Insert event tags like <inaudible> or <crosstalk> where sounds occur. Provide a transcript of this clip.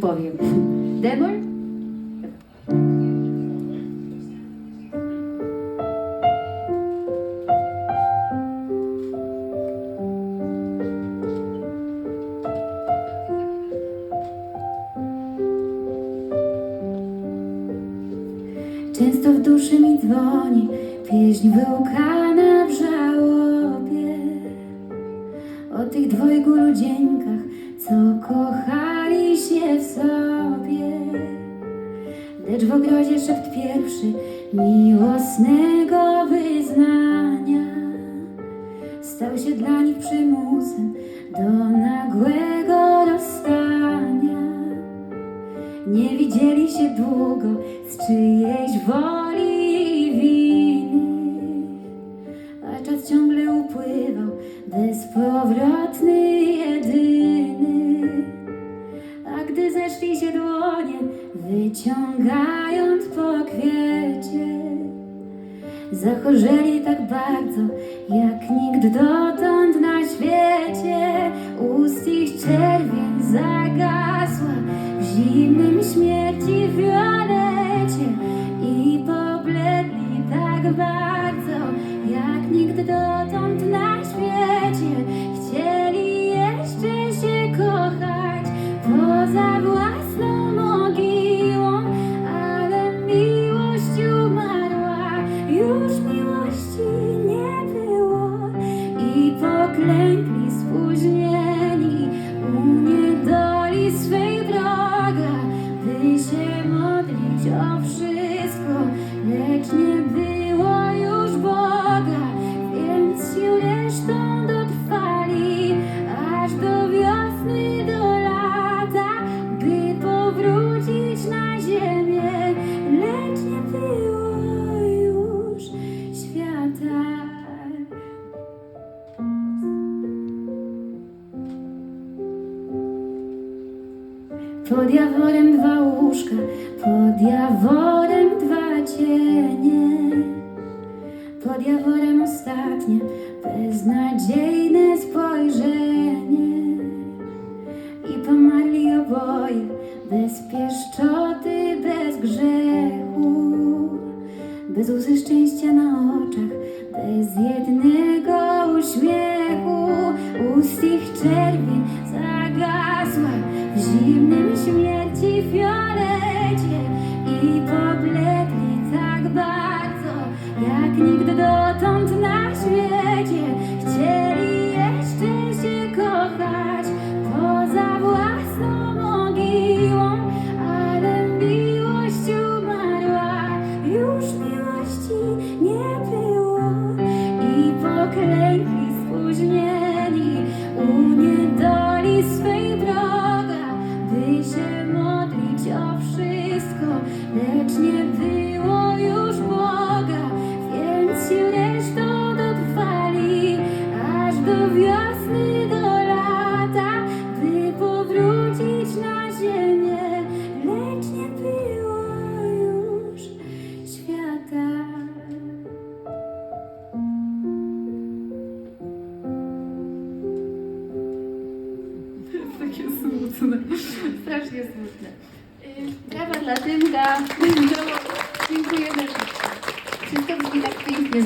powiem. Demol? Często w duszy mi dzwoni pieśń wyłkana w żałobie o tych dwojgu ludzieńkach, co kochali Lecz w ogrodzie szept pierwszy miłosnego wyznania stał się dla nich przymusem do nagłego rozstania. Nie widzieli się długo z czyjejś woli wyciągając po kwiecie, zachorzeli tak bardzo, jak nikt dotąd na świecie. Ust ich czerwień zagasła w zimnym śmierci wiolecie i pobledli tak bardzo, jak nikt dotąd na świecie. Chcieli jeszcze się kochać poza własną Pod jaworem dwa łóżka, pod jaworem dwa cienie. Pod jaworem ostatnie, beznadziejne spojrzenie. I pomarli oboje, bez pieszczoty, bez grzechu. Bez łzy szczęścia na oczach, bez jednego uśmiechu. Nikt dotąd na świecie. Chcieli jeszcze się kochać poza własną mogiłą, ale miłość umarła, już miłości nie było i poklękli spóźnieni smutne. Strasznie smutne. Y, Brawa dla. <laughs> Dziękuję bardzo. Wszystko brzmi tak pięknie.